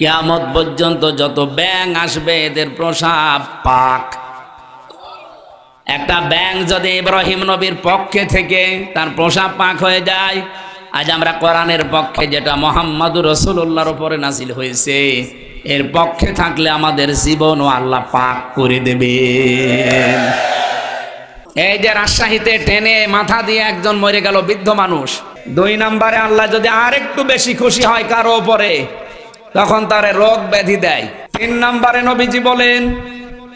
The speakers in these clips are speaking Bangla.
কিয়ামত পর্যন্ত যত ব্যাং আসবে, এদের প্রসাব পাক। একটা ব্যাং যদি ইব্রাহিম নবীর পক্ষে থেকে তার প্রসাব পাক হয়ে যায়, আজ আমরা কোরআনের পক্ষে যেটা মোহাম্মদুর রসুল্লাহর উপরে নাসিল হয়েছে, এর পক্ষে থাকলে আমাদের জীবনও আল্লাহ পাক করে দেবে এই যে রাজশাহীতে টেনে মাথা দিয়ে একজন মরে গেল বৃদ্ধ মানুষ, দুই নম্বরে আল্লাহ যদি আর একটু বেশি খুশি হয় কারও ওপরে তখন তার রোগ ব্যাধি দেয়। তিন নম্বরে নবীজি বলেন,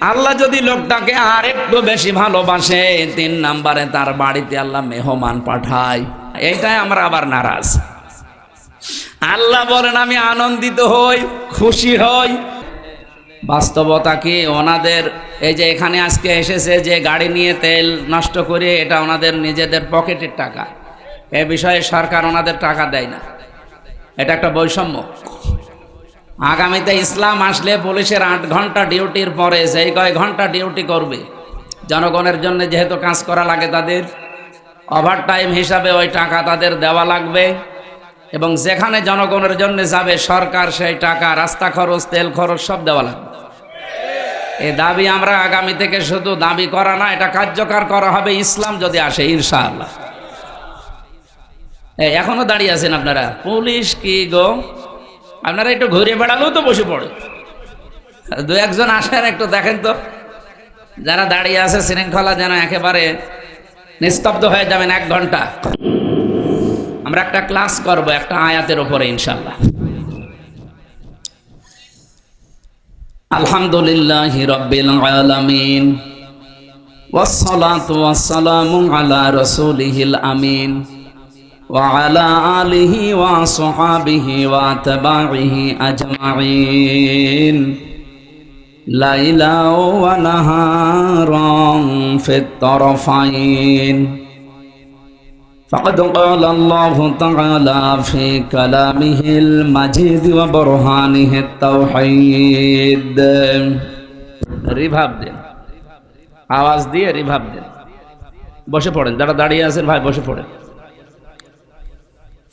আল্লাহ যদি লোকটাকে আর একটু বেশি ভালোবাসে, তিন নম্বরে তার বাড়িতে আল্লাহ মেহমান পাঠায়। এইটাই আমরা আবার নারাজ। আল্লাহ বলেন, আমি আনন্দিত হই, খুশি হই। বাস্তবতা কি? ওনাদের এই যে এখানে আজকে এসেছে যে গাড়ি নিয়ে তেল নষ্ট করে, এটা ওনাদের নিজেদের পকেটের টাকা। এ বিষয়ে সরকার ওনাদের টাকা দেয় না। এটা একটা বৈষম্য। আগামীতে ইসলাম আসলে পুলিশের আট ঘণ্টা ডিউটির পরে সেই কয় ঘণ্টা ডিউটি করবে। জনগণের জন্য যেহেতু কাজ করা লাগে তাদের ওভার টাইম হিসাবে ওই টাকা তাদের দেওয়া লাগবে এবং যেখানে জনগণের জন্য যাবে সরকার সেই টাকা, রাস্তা খরচ, তেল খরচ সব দেওয়া লাগবে। এই দাবি আমরা আগামী থেকে শুধু দাবি করা না, এটা কার্যকর করা হবে ইসলাম যদি আসে, ইনশাআল্লাহ। এখনও দাঁড়িয়ে আছেন আপনারা। পুলিশ কি গো? আপনারা একটু ঘুরে বেড়ালেও তো বসে পড়ে দু একজন আসেন একটু দেখেন তো যারা দাঁড়িয়ে আছে শৃঙ্খলা যেন একেবারে নিস্তব্ধ হয়ে যাবেন এক ঘন্টা আমরা একটা ক্লাস করব একটা আয়াতের উপরে ইনশাল্লাহ আলহামদুলিল্লাহ রব্বিল আলামিন والصلاة والسلام على رسوله الأمين وعلى آله وصحابه واتباعه أجمعين ليلا ونهارا في الطرفين فقد قال الله تعالى في كلامه المجيد وبرهانه التوحيد রিভাব দেন আওয়াজ দিয়ে রিভাব দেন বসে পড়েন যারা দাঁড়িয়ে আছেন ভাই বসে পড়েন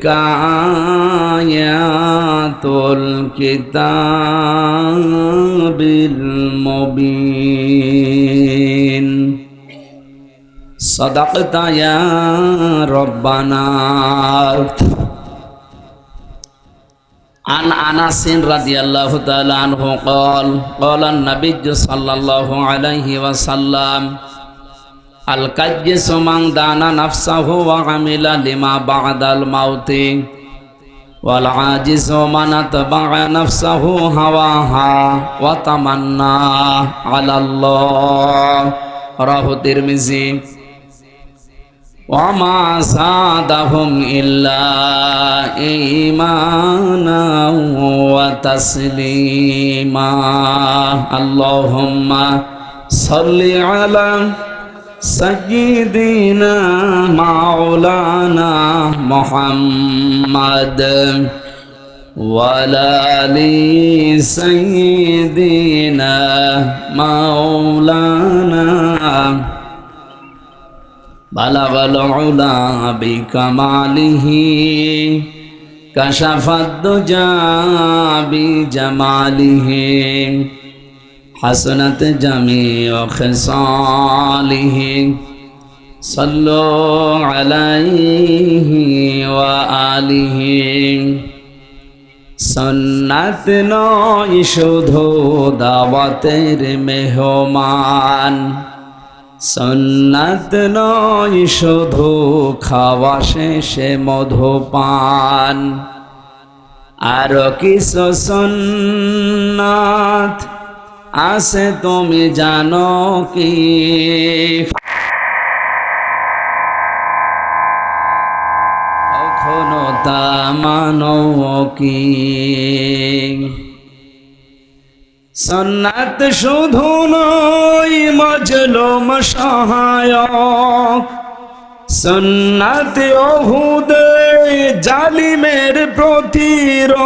تلك آيات الكتاب المبين صدقت يا ربنا عن انس رضي الله تعالى عنه قال قال النبي صلى الله عليه وسلم আল কাজ্যে সোমাং দানা নাফসাহু ওয়া আমিলা লিমা বাদাল মাউতি। ওয়াল আজিজ মান তাবা নাফসাহু হাওয়াহা ওয়া তামান্না আলাল্লাহ। রাহু তিরমিজি। ওয়ামা সাদাহুম ইল্লা ঈমানা ওয়া তাসলিমা। আল্লাহুম্মা সাল্লি سيدنا مولانا محمد وعلى آل سيدنا مولانا بلغ العلا بكماله كشف الدجى بجماله حسنت جميع خصاله صلوا عليه وآله সন্নাত নয় শুধু দাওয়াতের মেহমান সন্নাত নয় শুধু খাওয়া শেষে মধুপান আর কিছু সন্নাত আছে তুমি জানো কি? কখনো তা মানো কি? সন্ন্যাত শুধু নয় মজলুম সহায়ক। সন্ন্যাত অহুদে জালিমের প্রতিরোধ।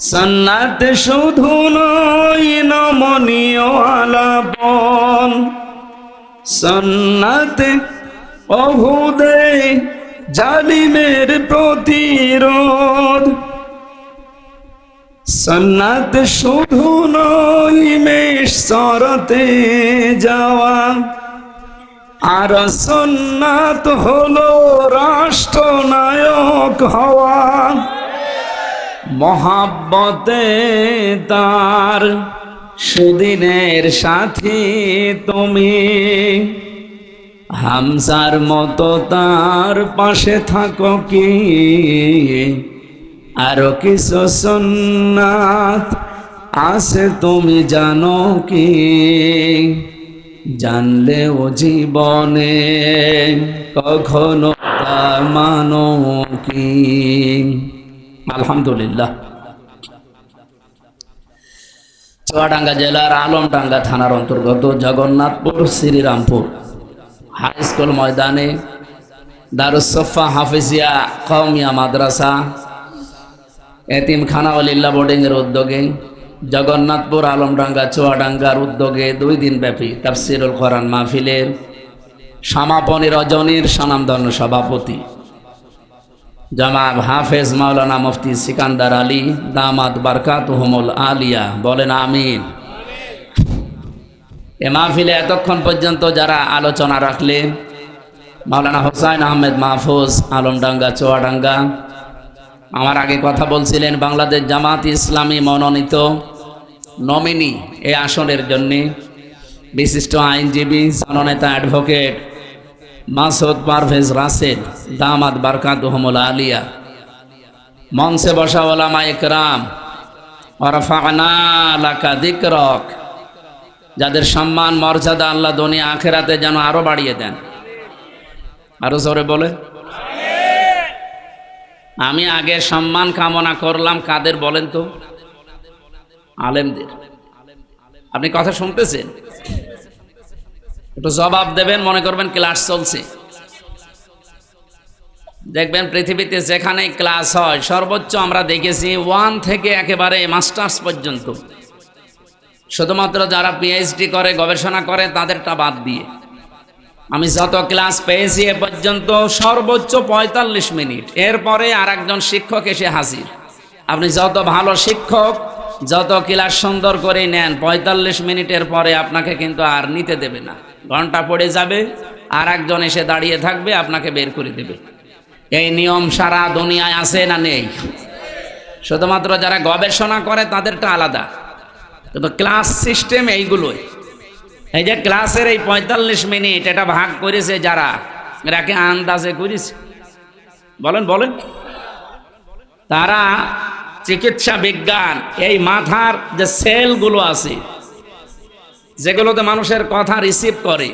সন্ন্যাত শুধু নয় নমনীয় আলাপন সন্ন্যাত অহুদে জালিমের প্রতিরোধ। সন্ন্যাত শুধু নয়, মেষ যাওয়া। আর সন্ন্যাত হলো রাষ্ট্রনায়ক হওয়া। মহাব্বতে তার সুদিনের সাথী তুমি। হামসার মতো তার পাশে থাকো কি? আরও কিছু সন্ন্যাত আছে তুমি জানো কি? জানলেও জীবনে কখনো তা মানো কি? আলহামদুলিল্লাহ। চুয়াডাঙ্গা জেলার আলমডাঙ্গা থানার অন্তর্গত জগন্নাথপুর, শ্রীরামপুর। হাই স্কুল ময়দানে দারুসফা হাফিজিয়া কৌমিয়া মাদ্রাসা, এতিমখানা অলিল্লা বোর্ডিংয়ের উদ্যোগে জগন্নাথপুর, আলমডাঙ্গা, চুয়াডাঙ্গার উদ্যোগে দুই দিন ব্যাপী তাফসিরুল কোরআন মাহফিলের সমাপনী রজনীর স্বনামধন্য সভাপতি। জামাব হাফেজ মাওলানা মুফতি সিকান্দার আলী দামাত বারকাত হুমুল আলিয়া, বলেন আমিন। এ মাহফিলে এতক্ষণ পর্যন্ত যারা আলোচনা রাখলেন মাওলানা হোসাইন আহমেদ মাহফুজ, আলমডাঙ্গা, চুয়াডাঙ্গা, আমার আগে কথা বলছিলেন বাংলাদেশ জামাত ইসলামী মনোনীত নমিনি এ আসনের জন্যে, বিশিষ্ট আইনজীবী, জননেতা অ্যাডভোকেট মাসুদ পারভেজ রাসেল দামাদ বারকাত আলিয়া। মঞ্চে বসা ওলামা একরাম দিকরক, যাদের সম্মান, মর্যাদা আল্লাহ দুনিয়া আখেরাতে যেন আরও বাড়িয়ে দেন। আরও জোরে বলে। আমি আগে সম্মান কামনা করলাম কাদের বলেন তো? আলেমদের। আপনি কথা শুনতেছেন? একটু জবাব দেবেন, মনে করবেন ক্লাস চলছে। দেখবেন পৃথিবীতে যেখানে ক্লাস হয়, সর্বোচ্চ আমরা দেখেছি ওয়ান থেকে একেবারে মাস্টার্স পর্যন্ত। শুধুমাত্র যারা পিএইচডি করে, গবেষণা করে, তাদেরটা বাদ দিয়ে। আমি যত ক্লাস পেয়েছি এ পর্যন্ত সর্বোচ্চ পঁয়তাল্লিশ মিনিট। এরপরে আর একজন শিক্ষক এসে হাজির। আপনি যত ভালো শিক্ষক যত ক্লাস সুন্দর করে নেন, পঁয়তাল্লিশ মিনিটের পরে আপনাকে কিন্তু আর নিতে দেবে না। ঘণ্টা পড়ে যাবে আর একজন এসে দাঁড়িয়ে থাকবে, আপনাকে বের করে দেবে। এই নিয়ম সারা দুনিয়ায় আছে না নেই? শুধুমাত্র যারা গবেষণা করে তাদেরটা আলাদা। কিন্তু ক্লাস সিস্টেম এইগুলোই। এই যে ক্লাসের এই পঁয়তাল্লিশ মিনিট এটা ভাগ করেছে যারা এরাকে আন্দাজে করেছে? বলেন বলেন। তারা চিকিৎসা বিজ্ঞান, এই মাথার যে সেলগুলো আছে, যেগুলোতে মানুষের কথা রিসিভ করে,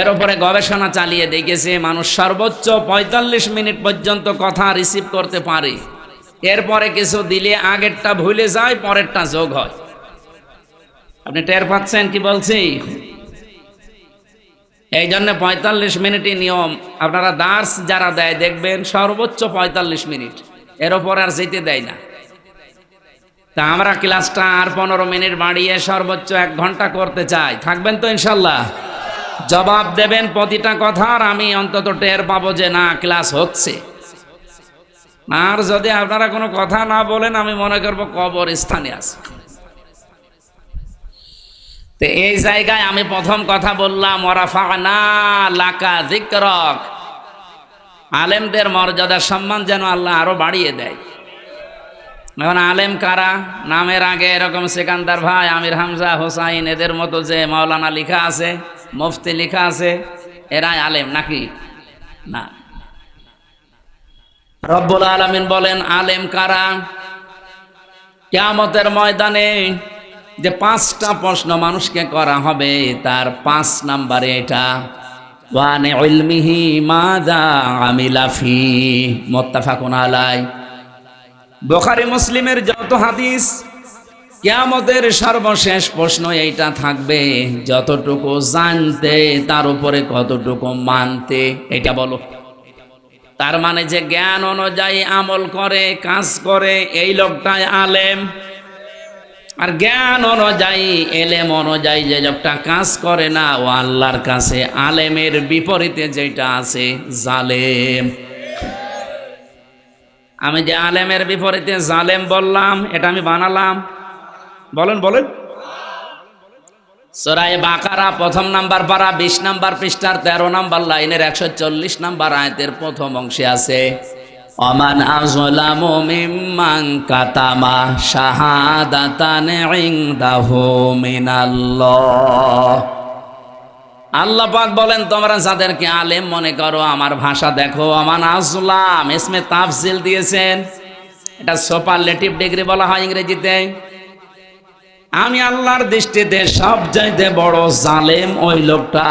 এর উপরে গবেষণা চালিয়ে দেখেছে, মানুষ সর্বোচ্চ পঁয়তাল্লিশ মিনিট পর্যন্ত কথা রিসিভ করতে পারে। এরপরে কিছু দিলে আগেরটা ভুলে যায়, পরেরটা যোগ হয়। আপনি টের পাচ্ছেন কি বলছি? এই জন্য পঁয়তাল্লিশ মিনিটই নিয়ম। আপনারা দার্স যারা দেয় দেখবেন, সর্বোচ্চ পঁয়তাল্লিশ মিনিট। এর ওপর আর যেতে দেয় না। তা আমরা ক্লাসটা আর পনেরো মিনিট বাড়িয়ে সর্বোচ্চ এক ঘণ্টা করতে চাই। থাকবেন তো ইনশাল্লাহ? জবাব দেবেন প্রতিটা কথার আমি অন্তত টের পাবো যে না, ক্লাস হচ্ছে। আর যদি আপনারা কোনো কথা না বলেন, আমি মনে করব কবর স্থানে আছে। তো এই জায়গায় আমি প্রথম কথা বললাম ওরাফানা লাকা জিক্রক আলেমদের মর্যাদা সম্মান যেন আল্লাহ আরও বাড়িয়ে দেয়। এখন আলেম কারা? নামের আগে এরকম সেকান্দার ভাই, আমির হামজা, হোসাইন, এদের মতো যে মাওলানা লেখা আছে, মুফতি লেখা আছে, এরাই আলেম নাকি? না। রব্বুল আলমিন বলেন, আলেম কারা? কেয়ামতের ময়দানে যে পাঁচটা প্রশ্ন মানুষকে করা হবে, তার পাঁচ নাম্বারে এটা মোত্তাফাকুন আলাই মুসলিমের যত হাদিস সর্বশেষ প্রশ্ন এইটা থাকবে, যতটুকু জানতে, তার উপরে কতটুকু মানতে, এটা বলো। তার মানে যে জ্ঞান অনুযায়ী আমল করে, কাজ করে, এই লোকটাই আলেম। আর জ্ঞান অনুযায়ী, এলেম অনুযায়ী যে লোকটা কাজ করে না, ও আল্লাহর কাছে আলেমের বিপরীতে যেটা আছে, জালেম। আমি যে আলেমের বিপরীতে জালেম বললাম, এটা আমি বানালাম। বলেন বলেন। সরাই বাকারা প্রথম নাম্বার পারা, বিশ নাম্বার পৃষ্ঠার তেরো নাম্বার লাইনের একশো চল্লিশ নাম্বার আয়তের প্রথম অংশে আছে। অমান আজলামু মিম্মান কাতামা শাহাদাতান ইনদাহু মিনাল্লাহ। আল্লাহ পাক বলেন, তোমরা যাদেরকে আলেম মনে করো, আমার ভাষা দেখো। আমান আজলাম এসমে তাফসিল দিয়েছেন। এটা সুপারলেটিভ ডিগ্রি বলা হয় ইংরেজিতে। আমি আল্লাহর দৃষ্টিতে সব চাইতে বড় জালেম ওই লোকটা।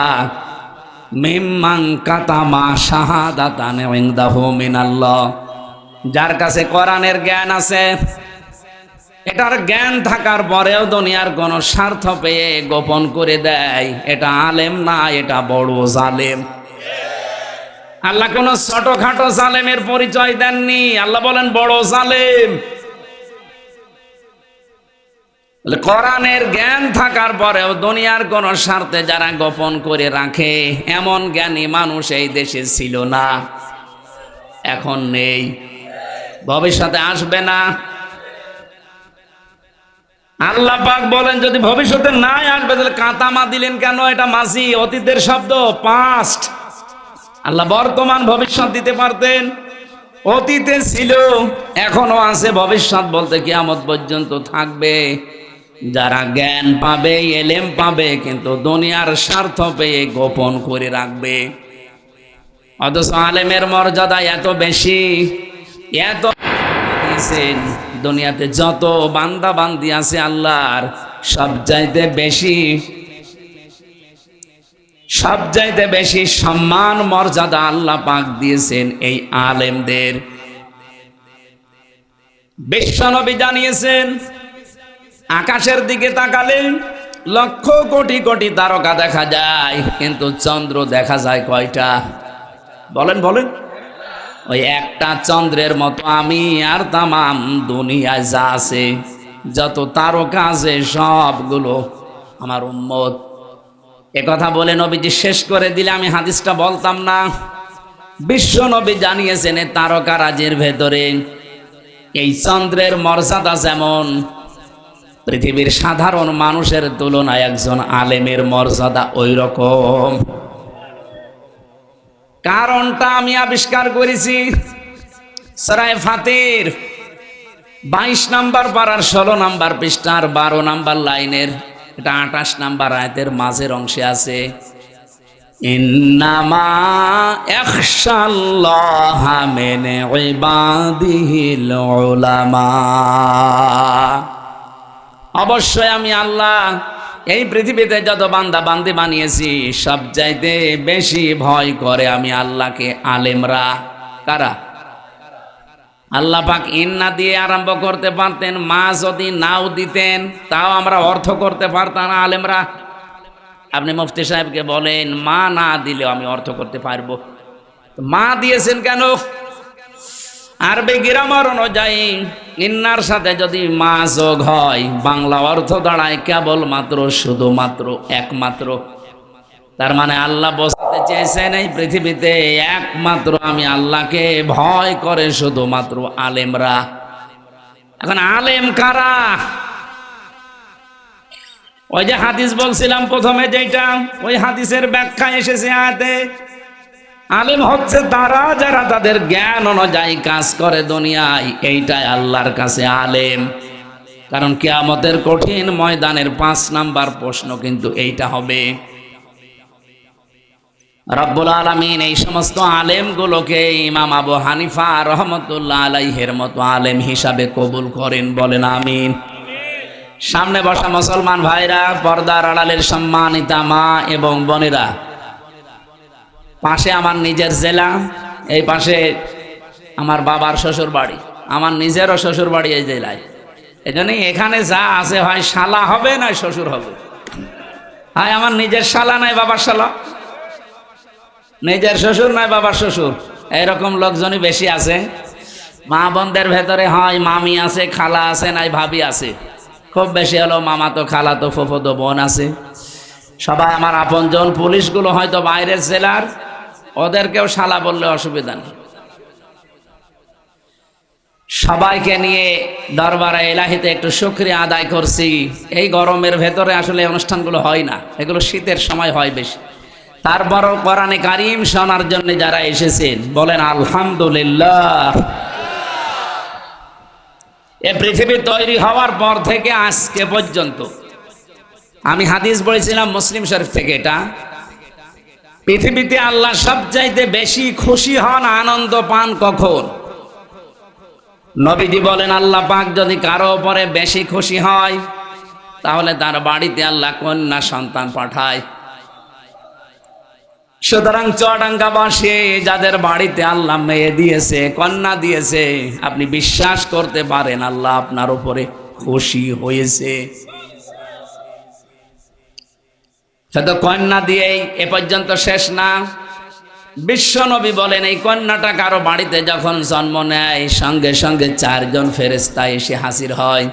যার কাছে কোরআনের জ্ঞান আছে, এটার জ্ঞান থাকার পরেও দুনিয়ার কোন স্বার্থ পেয়ে গোপন করে দেয়। এটা আলেম না, এটা বড় জালেম। আল্লাহ কোন ছোটখাটো জালেমের পরিচয় দেননি। আল্লাহ বলেন, বড় জালেম। কোরআনের জ্ঞান থাকার পরেও দুনিয়ার কোন স্বার্থে যারা গোপন করে রাখে, এমন জ্ঞানী মানুষ এই দেশে ছিল না। এখন নেই। ভবিষ্যতে আসবে না। আল্লাহ পাক বলেন, যদি ভবিষ্যতে নাই আসবে, তাহলে কাতামা দিলেন কেন? এটা মাসি অতীতের শব্দ পাস্ট আল্লাহ বর্তমান ভবিষ্যৎ দিতে পারতেন। অতীতে ছিল এখনও আছে, ভবিষ্যৎ বলতে কিয়ামত পর্যন্ত থাকবে। যারা জ্ঞান পাবে, এলেম পাবে, কিন্তু দুনিয়ার স্বার্থ পেয়ে গোপন করে রাখবে। অথচ আলেমের মর্যাদা এত বেশি, এত দিয়েছেন, দুনিয়াতে যত বান্দা বান্দি আছে আল্লাহর সব চাইতে বেশি সব চাইতে বেশি সম্মান, মর্যাদা আল্লাহ পাক দিয়েছেন এই আলেমদের। বিশ্বনবী জানিয়েছেন আকাশের দিকে তাকালে লক্ষ কোটি কোটি তারকা দেখা যায়, কিন্তু চন্দ্র দেখা যায় কয়টা? বলেন বলেন। ওই একটা চন্দ্রের মতো আমি আর তামাম দুনিয়ায় যা আছে, যত তারকা আছে সবগুলো আমার উম্মত। কথা বলে নবীজি শেষ করে দিলে আমি হাদিসটা বলতাম না। বিশ্ব নবী জানিয়েছেন তারকা রাজের ভেতরে এই চন্দ্রের মর্যাদা যেমন পৃথিবীর সাধারণ মানুষের তুলনায় একজন আলেমের মর্যাদা ওই রকম কারণটা আমি আবিষ্কার করেছি। সরায় ফাতের, বাইশ নাম্বার পাড়ার ষোলো নাম্বার পৃষ্ঠার বারো নাম্বার লাইনের, এটা আঠাশ নাম্বার আয়তের মাঝের অংশে আছে। ইন্নামা একশাল্লাহ উলামা। অবশ্যই আমি আল্লাহ এই পৃথিবীতে যত বান্দা বান্দি বানিয়েছি, সব চাইতে বেশি ভয় করে আমি আল্লাহকে আলেমরা। কারা? আল্লাহ পাক ইন্না দিয়ে আরম্ভ করতে পারতেন, মা যদি নাও দিতেন, তাও আমরা অর্থ করতে পারতাম আলেমরা। আপনি মুফতি সাহেবকে বলেন, মা না দিলেও আমি অর্থ করতে পারব। মা দিয়েছেন কেন? আরবি গ্রামার অনুযায়ী ইন্নার সাথে যদি মা যোগ হয়, বাংলা অর্থ দাঁড়ায় কেবলমাত্র, শুধুমাত্র একমাত্র। তার মানে আল্লাহ বসাতে চেয়েছেন এই পৃথিবীতে, একমাত্র আমি আল্লাহকে ভয় করে শুধুমাত্র আলেমরা। এখন আলেম কারা? ওই যে হাদিস বলছিলাম প্রথমে যেটা ওই হাদিসের ব্যাখ্যা এসেছে আয়াতে। আলেম হচ্ছে তারা যারা তাদের জ্ঞান অনুযায়ী কাজ করে দুনিয়ায়। এইটাই আল্লাহর কাছে আলেম। কারণ কেয়ামতের কঠিন ময়দানের পাঁচ নাম্বার প্রশ্ন কিন্তু এইটা হবে। রব্বুল আলমিন এই সমস্ত আলেমগুলোকে ইমাম আবু হানিফা রহমতুল্লাহ আলাইহের মতো আলেম হিসাবে কবুল করেন, বলেন আমিন। সামনে বসা মুসলমান ভাইরা, পর্দার আড়ালের সম্মানিতা মা এবং বোনেরা পাশে আমার নিজের জেলা, এই পাশে আমার বাবার শ্বশুর বাড়ি, আমার নিজেরও শ্বশুর বাড়ি এই জেলায়। এই এখানে যা আছে হয় শালা হবে না শ্বশুর হবে। হয় আমার নিজের শালা নাই বাবার শালা। নিজের শ্বশুর নয় বাবার শ্বশুর। এরকম লোকজনই বেশি আছে। মা বোনদের ভেতরে হয়, মামি আছে, খালা আছে, নাই ভাবি আছে। খুব বেশি হলো মামা তো, খালা তো, ফোফো তো, বোন আছে। সবাই আমার আপনজন, পুলিশগুলো হয়তো বাইরের জেলার। ওদেরকেও শালা বললে অসুবিধা নেই। সবাইকে নিয়ে দরবারে এলাহিতে একটু শুক্রিয়া আদায় করছি। এই গরমের ভেতরে আসলে অনুষ্ঠানগুলো হয় না, এগুলো শীতের সময় হয় বেশি। তারপরও কোরআনে কারিম শোনার জন্য যারা এসেছেন, বলেন আলহামদুলিল্লাহ। এ পৃথিবী তৈরি হওয়ার পর থেকে আজকে পর্যন্ত। আমি হাদিস বলেছিলাম মুসলিম শরীফ থেকে এটা। পৃথিবীতে আল্লাহ সবচাইতে বেশি খুশি হন আনন্দ পান কখন? নবীজি বলেন, আল্লাহ পাক যদি কারও উপরে বেশি খুশি হয়, তাহলে তার বাড়িতে আল্লাহ কন্যা সন্তান পাঠায়। সুতরাং চুয়াডাঙ্গাবাসী যাদের বাড়িতে আল্লাহ মেয়ে দিয়েছে, কন্যা দিয়েছে, আপনি বিশ্বাস করতে পারেন আল্লাহ আপনার উপরে খুশি হয়েছে। শুধু কন্যা দিয়েই এ পর্যন্ত শেষ না। বিশ্বনবী বলেন, এই কন্যাটা কারও বাড়িতে যখন জন্ম নেয়, সঙ্গে সঙ্গে চারজন ফেরেস্তা এসে হাসির হয়।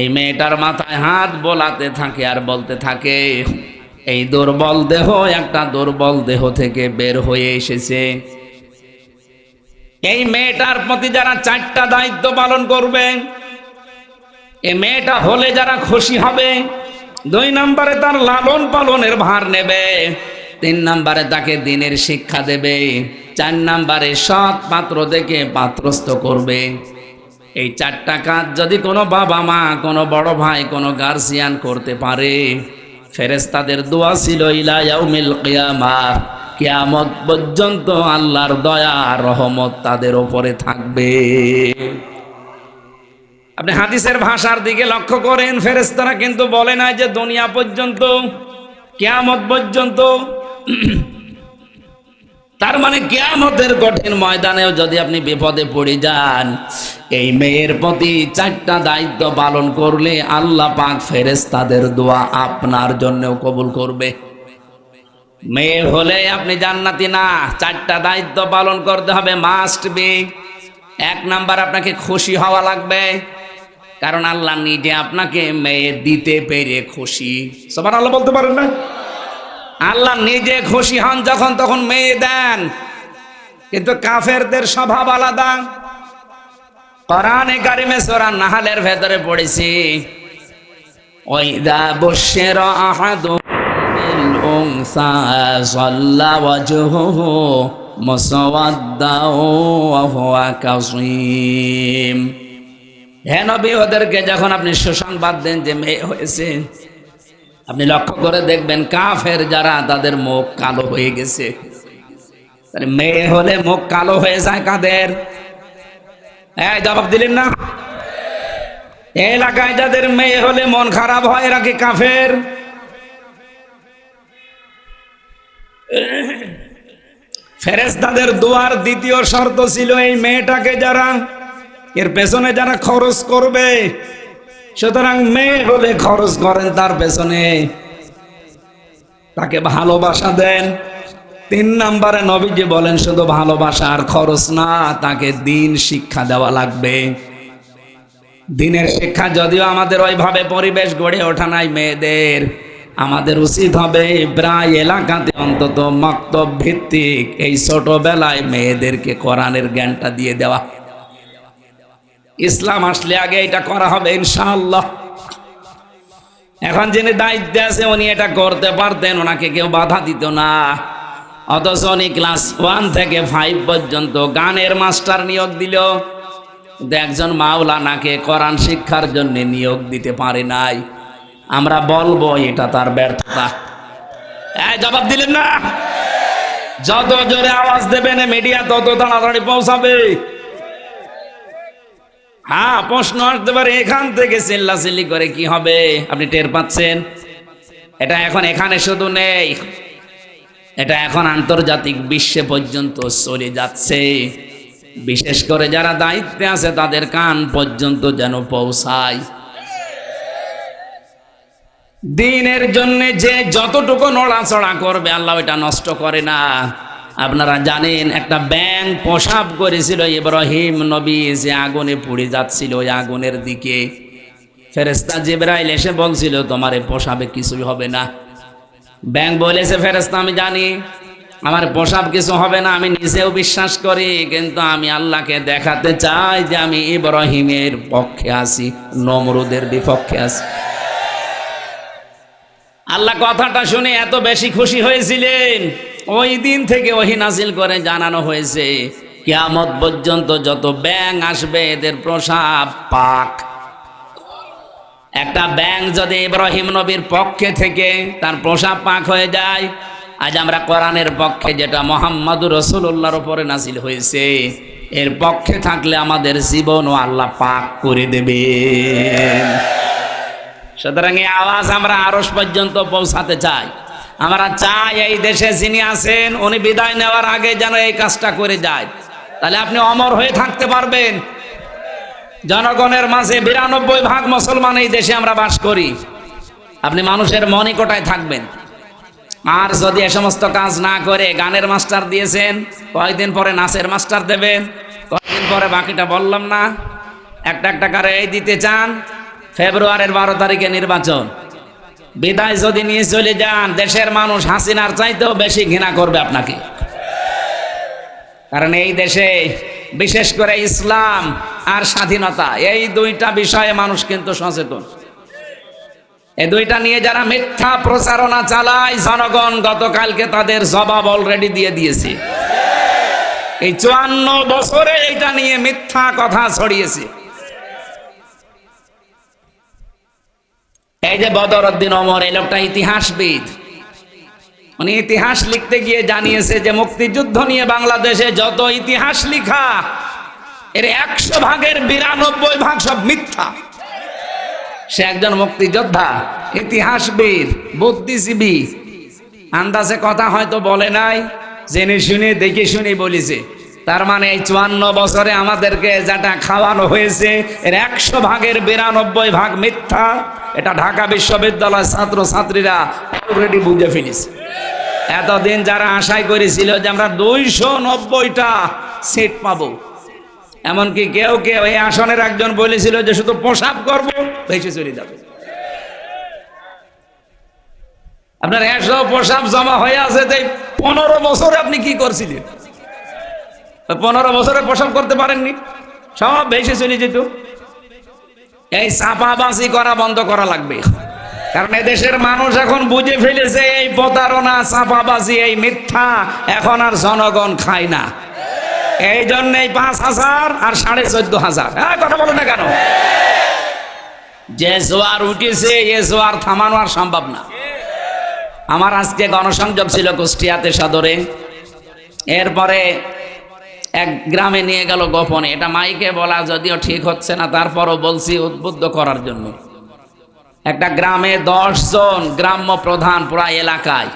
এই মেয়েটার মাথায় হাত বোলাতে থাকে আর বলতে থাকে, এই দুর্বল দেহ, একটা দুর্বল দেহ থেকে বের হয়ে এসেছে। এই মেয়েটার প্রতি যারা চারটা দায়িত্ব পালন করবে এই মেয়েটা হলে যারা খুশি হবে দুই নম্বরে তার লালন পালনের ভার নেবে, তিন নম্বরে তাকে দিনের শিক্ষা দেবে, চার নম্বরে সৎ পাত্র দেখে পাত্রস্থ করবে। এই চারটা কাজ যদি কোনো বাবা মা, কোনো বড় ভাই, কোনো গার্জিয়ান করতে পারে ফেরেস্তাদের দোয়া ছিল ইলায়াউমিল কিয়ামা, কিয়ামত পর্যন্ত আল্লাহর দয়া রহমত তাদের ওপরে থাকবে। আপনি হাদিসের ভাষার দিকে লক্ষ্য করেন ফেরেস্তারা কিন্তু বলে না যে দুনিয়া পর্যন্ত, কেয়ামত পর্যন্ত। তার মানে কেয়ামতের কঠিন ময়দানেও যদি আপনি বিপদে পড়ে যান, এই মেয়ের প্রতি চারটা দায়িত্ব পালন করলে আল্লাহ পাক ফেরেস্তাদের দোয়া আপনার জন্যও কবুল করবে। মেয়ে হলে আপনি জান্নাতি না, চারটা দায়িত্ব পালন করতে হবে মাস্ট বি এক নাম্বার আপনাকে খুশি হওয়া লাগবে। কারণ আল্লাহ নিজে আপনাকে মেয়ে দিতে পেরে খুশি। সবার আল্লাহ বলতে পারেন না? আল্লাহ নিজে খুশি হন যখন, তখন মেয়ে দেন। কিন্তু কাফেরদের স্বভাব আলাদা। কোরআনে কারিমে সূরা নাহালের ভেতরে পড়েছি, ওয়াইদা বুশিরা আহাদু উনসা সাল্লা ওয়াজহুহু মুসাওয়াদ্দা ওয়া হুয়া কাযীম। হে নবী, ওদেরকে যখন আপনি সুসংবাদ দেন যে মেয়ে হয়েছে, আপনি লক্ষ্য করে দেখবেন কাফের যারা, তাদের মুখ কালো হয়ে গেছে। মেয়ে হলে মুখ কালো হয়ে যায় কাদের? এই, জবাব দিলেন না? এলাকায় যাদের মেয়ে হলে মন খারাপ হয়, এরা কি কাফের? ফেরেস্তাদের দুয়ার দ্বিতীয় শর্ত ছিল এই মেয়েটাকে যারা এর পেছনে যারা খরচ করবে, সুতরাং মেয়ে হলে খরচ করেন তার পেছনে। তাকে ভালোবাসা দেন। তিন নম্বরে নবীজি বলেন, শুধু ভালোবাসা আর খরচ না, তাকে দিন শিক্ষা দেওয়া লাগবে। দিনের শিক্ষা যদিও আমাদের ওইভাবে পরিবেশ গড়ে ওঠা নাই মেয়েদের, আমাদের উচিত হবে প্রায় এলাকাতে অন্তত মক্তব ভিত্তিক এই ছোটবেলায় মেয়েদেরকে কোরআনের জ্ঞানটা দিয়ে দেওয়া। ইসলাম আসলে আগে এটা করা হবে, ইনশাআল্লাহ। এখন যিনি দায়িত্বে আছে, উনি এটা করতে পারতেন, ওনাকে কেউ বাধা দিত না। অথচ উনি ক্লাস ওয়ান থেকে ফাইভ পর্যন্ত গানের মাস্টার নিয়োগ দিল। একজন মাওলানাকে কোরআন শিক্ষার জন্য নিয়োগ দিতে পারে নাই। আমরা বলব, এটা তার ব্যর্থতা। জবাব দিলেন না? যত জোরে আওয়াজ দেবেন মিডিয়া তত তাড়াতাড়ি পৌঁছাবে। হ্যাঁ প্রশ্ন আসতে পারে, এখান থেকে চিল্লাচিল্লি করে কি হবে? আপনি টের পাচ্ছেন? এটা এখন এখানে শুধু নেই। এটা এখন আন্তর্জাতিক বিশ্বে পর্যন্ত চলে যাচ্ছে। বিশেষ করে যারা দায়িত্বে আছে, তাদের কান পর্যন্ত যেন পৌঁছায়। দিনের জন্য যে যতটুকু নড়াচড়া করবে, আল্লাহ এটা নষ্ট করে না। আপনারা জানেন, একটা ব্যাং পোশাব করেছিল ইব্রাহিম নবী, যে আগুনে পুড়ে যাচ্ছিল ওই আগুনের দিকে। ফেরেস্তা জিব্রাইল এসে বলছিল, তোমার এ পোশাবে কিছুই হবে না। ব্যাং বলেছে ফেরেস্তা আমি জানি, আমার পোশাব কিছু হবে না, আমি নিজেও বিশ্বাস করি, কিন্তু আমি আল্লাহকে দেখাতে চাই যে আমি ইব্রাহিমের পক্ষে আছি, নমরুদের বিপক্ষে আছি। আল্লাহ কথাটা শুনে এত বেশি খুশি হয়েছিলেন। ওই দিন থেকে ওহি নাজিল করে জানানো হয়েছে, কিয়ামত পর্যন্ত যত ব্যাং আসবে, এদের প্রসাব পাক। একটা ব্যাং যদি ইব্রাহিম নবীর পক্ষে থেকে তার প্রসাব পাক হয়ে যায়, আজ আমরা কোরআনের পক্ষে যেটা মোহাম্মদুর রসুল্লাহর উপরে নাসিল হয়েছে, এর পক্ষে থাকলে আমাদের জীবনও আল্লাহ পাক করে দেবে সুতরাং এই আওয়াজ আমরা আরস পর্যন্ত পৌঁছাতে চাই। আমরা চাই এই দেশে যিনি আছেন, উনি বিদায় নেওয়ার আগে যেন এই কাজটা করে যায়। তাহলে আপনি অমর হয়ে থাকতে পারবেন। জনগণের মাঝে বিরানব্বই ভাগ মুসলমান এই দেশে আমরা বাস করি। আপনি মানুষের মনিকটায় থাকবেন। আর যদি এ সমস্ত কাজ না করে গানের মাস্টার দিয়েছেন কয়েকদিন পরে নাচের মাস্টার দেবেন কয়েকদিন পরে বাকিটা বললাম না। একটা একটা কারে এই দিতে চান, ফেব্রুয়ারির বারো তারিখে নির্বাচন। বিদায় যদি নিয়ে চলে যান, দেশের মানুষ হাসিনার চাইতেও বেশি ঘৃণা করবে আপনাকে। কারণ এই দেশে বিশেষ করে ইসলাম আর স্বাধীনতা, এই দুইটা বিষয়ে মানুষ কিন্তু সচেতন। এই দুইটা নিয়ে যারা মিথ্যা প্রচারণা চালায়, জনগণ গতকালকে তাদের জবাব অলরেডি দিয়ে দিয়েছে। এই চুয়ান্ন বছরে এইটা নিয়ে মিথ্যা কথা ছড়িয়েছে। এই যে বদরউদ্দিন অমর এই লোকটা ইতিহাসবিদ। উনি ইতিহাস লিখতে গিয়ে জানিয়েছে যে মুক্তিযুদ্ধ নিয়ে বাংলাদেশে যত ইতিহাস লিখা, এর একশো ভাগের বিরানব্বই ভাগ সব মিথ্যা। সে একজন মুক্তিযোদ্ধা, ইতিহাসবিদ, বুদ্ধিজীবী। আন্দাজে কথা হয়তো বলে নাই, জেনে শুনে দেখে শুনে বলেছে। তার মানে এই চুয়ান্ন বছরে আমাদেরকে যেটা খাওয়ানো হয়েছে, এর একশো ভাগের বিরানব্বই ভাগ মিথ্যা। এটা ঢাকা বিশ্ববিদ্যালয়ের ছাত্র ছাত্রীরা অলরেডি বুঝে ফেলেছে। এতদিন যারা আশাই করেছিল যে আমরা দুইশো নব্বইটা সিট পাবো। এমনকি কেউ কেউ এই আসনের একজন বলেছিল যে শুধু পোশাক করব, ভেসে চলে যাবে। আপনার একশো পোশাক জমা হয়ে আছে, তাই পনেরো বছর আপনি কি করছিলেন? পনেরো বছরে পোশাক করতে পারেননি। সব ভেসে চলে যেত। এই চাপাবাসি করা বন্ধ করা লাগবে। কারণ দেশের মানুষ এখন বুঝে ফেলেছে, এই প্রতারণা, চাপাবাজি, এই মিথ্যা এখন আর জনগণ খায় না। এই জন্য এই পাঁচ হাজার আর সাড়ে চোদ্দ হাজার। হ্যাঁ কথা বলো না কেন? যে জোয়ার উঠেছে, এ জোয়ার থামানো আর সম্ভব না। আমার আজকে গণসংযোগ ছিল কুষ্টিয়াতে সদরে। এরপরে এক গ্রামে নিয়ে গেল গোপনে। এটা মাইকে বলা যদিও ঠিক হচ্ছে না, তারপরও বলছি উদ্বুদ্ধ করার জন্য। একটা গ্রামে জন গ্রাম্য প্রধান পুরা এলাকায়,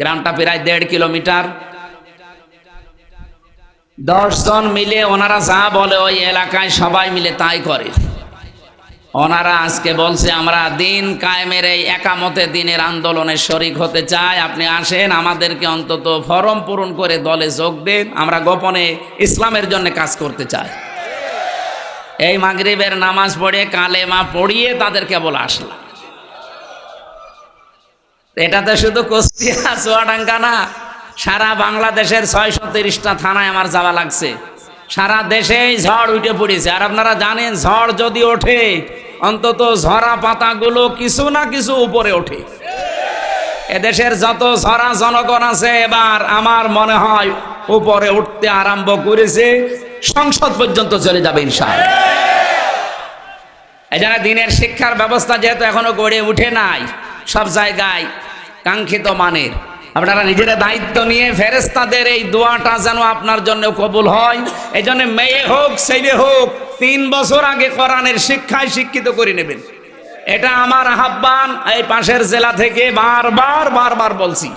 গ্রামটা প্রায় দেড় কিলোমিটার। জন মিলে ওনারা যা বলে ওই এলাকায় সবাই মিলে তাই করে। ওনারা আজকে বলছে, আমরা দিন কায়েমের এই একামতে দিনের আন্দোলনে শরিক হতে চাই। আপনি আসেন, আমাদেরকে অন্তত ফরম পূরণ করে দলে যোগ দেন। আমরা গোপনে ইসলামের জন্য কাজ করতে চাই। এই মাগরিবের নামাজ পড়ে কালেমা পড়িয়ে তাদের কেবল আসলাম। এটাতে শুধু কুষ্টিয়া, চুয়াডাঙ্গা না, সারা বাংলাদেশের ছয়শো তিরিশটা থানায় আমার যাওয়া লাগছে। সারা দেশেই ঝড় উঠে পড়েছে। আর আপনারা জানেন, ঝড় যদি ওঠে, অন্তত ঝরা পাতাগুলো কিছু না কিছু উপরে ওঠে। এদেশের যত ঝরা জনগণ আছে, এবার আমার মনে হয় উপরে উঠতে আরম্ভ করেছে, সংসদ পর্যন্ত চলে যাবে ইনশাল জন্য দিনের শিক্ষার ব্যবস্থা যেহেতু এখনও গড়ে উঠে নাই, সব জায়গায় কাঙ্ক্ষিত মানের। আপনারা নিজেরা দায়িত্ব নিয়ে ফেরেস্তাদের এই দোয়াটা যেন আপনার জন্য কবুল হয়। এই জন্য মেয়ে হোক, ছেলে হোক, তিন বছর আগে কোরআনের শিক্ষায় শিক্ষিত করে নেবেন। এটা আমার আহ্বান, এই পাশের জেলা থেকে বারবার বারবার বলছি।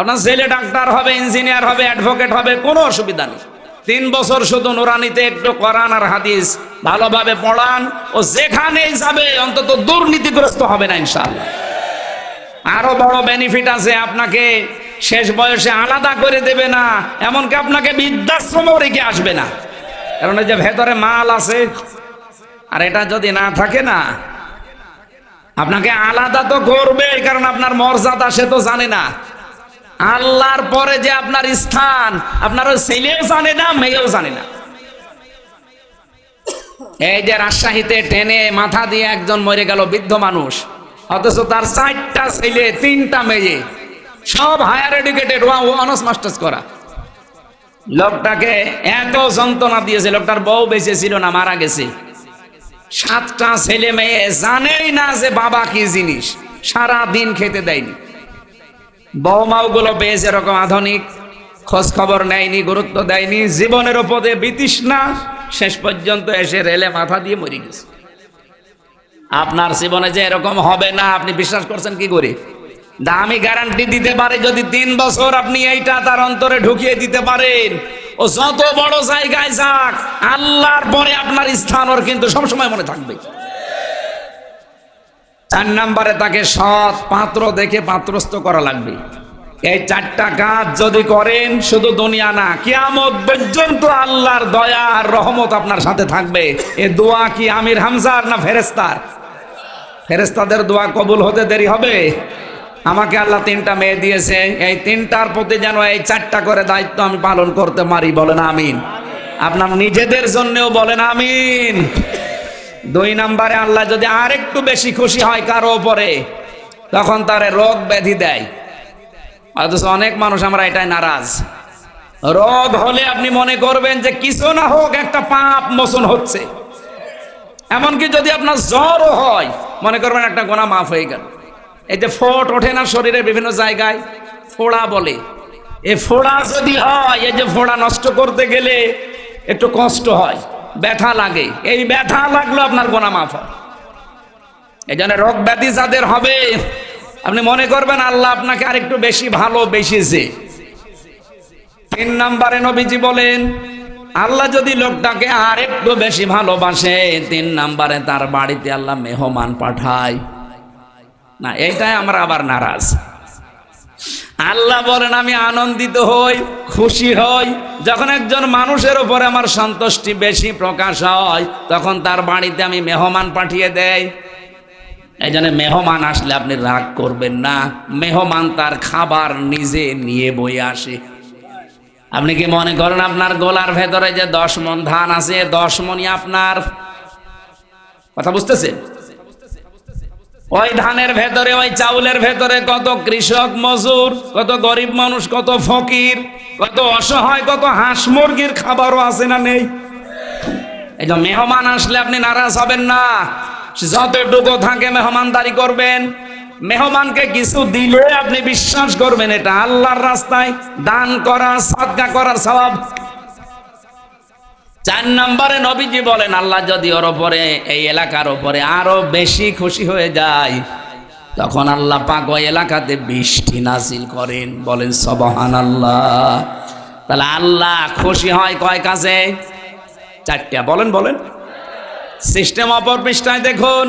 আপনার ছেলে ডাক্তার হবে, ইঞ্জিনিয়ার হবে, অ্যাডভোকেট হবে, কোনো অসুবিধা নেই। তিন বছর শুধু নুরানিতে একটু কোরআন আর হাদিস ভালোভাবে পড়ান ও যেখানেই যাবে অন্তত দুর্নীতিগ্রস্ত হবে না ইনশাআল্লাহ। আরও বড় বেনিফিট আছে, আপনাকে শেষ বয়সে আলাদা করে দেবে না, এমনকি আপনাকে বৃদ্ধাশ্রমেও রেখে আসবে না। কারণ যে ভেতরে মাল আছে, আর এটা যদি না থাকে না, আপনাকে আলাদা তো করবে, কারণ আপনার মর্যাদা সে তো জানে না। আল্লাহর পরে যে আপনার স্থান, আপনার ওই ছেলেও জানে না, মেয়েও জানে না। এই যে রাজশাহীতে টেনে মাথা দিয়ে একজন মরে গেল বৃদ্ধ মানুষ অথচ তার চারটা ছেলে, তিনটা মেয়ে। সব হায়ার এডুকেটেড ওয়া অনার্স মাস্টার্স করা। লোকটাকে এত যন্ত্রণা দিয়েছে, লোকটার বউ বেঁচে ছিল না, মারা গেছে। সাতটা ছেলে মেয়ে জানেই না যে বাবা কি জিনিস সারা দিন খেতে দেয়নি। বৌমাও গুলো বেশ এরকম আধুনিক, খোঁজ খবর নেয়নি, গুরুত্ব দেয়নি, জীবনের উপদে বিতৃষ্ণা, শেষ পর্যন্ত এসে রেলে মাথা দিয়ে মরে গেছে। আপনার জীবনে যে এরকম হবে না, আপনি বিশ্বাস করছেন কি করে? দা আমি গ্যারান্টি দিতে পারি যদি তিন বছর আপনি এইটা তার অন্তরে ঢুকিয়ে দিতে পারেন। ও যত বড় জায়গায় যাক, আল্লাহর পরে আপনার স্থান ওর কিন্তু সবসময় মনে থাকবে। চার নম্বরে তাকে সৎ পাত্র দেখে পাত্রস্থ করা লাগবে। এই চারটা কাজ যদি করেন, শুধু দুনিয়া না, কিয়ামত পর্যন্ত আল্লাহর দয়া আর রহমত আপনার সাথে থাকবে। এ দোয়া কি আমির হামজার না ফেরেস্তার ফেরেস্তাদের দোয়া কবুল হতে দেরি হবে। আমাকে আল্লাহ তিনটা মেয়ে দিয়েছে। এই তিনটার প্রতি যেন এই চারটা করে দায়িত্ব আমি পালন করতে পারি, বলেন আমিন। আপনার নিজেদের জন্যও বলেন আমিন। দুই নম্বরে আল্লাহ যদি আর একটু বেশি খুশি হয় কারও ওপরে তখন তারে রোগ ব্যাধি দেয়। অথচ অনেক মানুষ আমরা এটাই নারাজ। রোগ হলে আপনি মনে করবেন যে কিছু না হোক, একটা পাপ মোচন হচ্ছে। এমনকি যদি আপনার জ্বরও হয় মনে করবেন একটা গোনা মাফ হয়ে গেল। এই যে ফোট ওঠে না শরীরে বিভিন্ন জায়গায়, ফোড়া বলে। এ ফোড়া যদি হয়, এই যে ফোড়া নষ্ট করতে গেলে একটু কষ্ট হয়, ব্যথা লাগে। এই ব্যথা লাগল আপনার গোনা মাফ হয়। এই জন্য রোগ ব্যাধি যাদের হবে, আপনি মনে করবেন আল্লাহ আপনাকে আরেকটু বেশি ভালো বেশিছে তিন নম্বরে নবীজি বলেন আল্লাহ যদি লোকটাকে আর একটু বেশি ভালোবাসে, তিন নাম্বারে তার বাড়িতে আল্লাহ মেহমান পাঠায়। না, এইটাই আমরা আবার নারাজ। আল্লাহ বলেন, আমি আনন্দিত হই, খুশি হই। যখন একজন মানুষের উপরে আমার সন্তুষ্টি বেশি প্রকাশ হয়, তখন তার বাড়িতে আমি মেহমান পাঠিয়ে দেয় এই জন্য মেহমান আসলে আপনি রাগ করবেন না। মেহমান তার খাবার নিজে নিয়ে বয়ে আসে। আপনি কি মনে করেন আপনার গোলার ভেতরে যে দশ মন ধান আছে, দশ মনই আপনার? কথা বুঝতেছেন ওই ধানের ভেতরে, ওই চাউলের ভেতরে কত কৃষক মজুর, কত গরিব মানুষ, কত ফকির, কত অসহায়, কত হাঁস মুরগির খাবারও আছে না নেই? এই যে মেহমান আসলে আপনি নারাজ হবেন না। যতটুকু থাকে মেহমানদারি করবেন। মেহমানকে কিছু দিলে আপনি বিশ্বাস করবেন এটা আল্লাহর রাস্তায় দান করা সাদকা করার স্বভাব। চার নম্বরে নবীজি বলেন, আল্লাহ যদি ওর ওপরে, এই এলাকার ওপরে আরও বেশি খুশি হয়ে যায়, তখন আল্লাহ পাক ওই এলাকাতে বৃষ্টি নাজিল করেন, বলেন সবহান আল্লাহ তাহলে আল্লাহ খুশি হয় কয় কাজে? চারটা, বলেন বলেন। সিস্টেম অপর পৃষ্ঠায় দেখুন।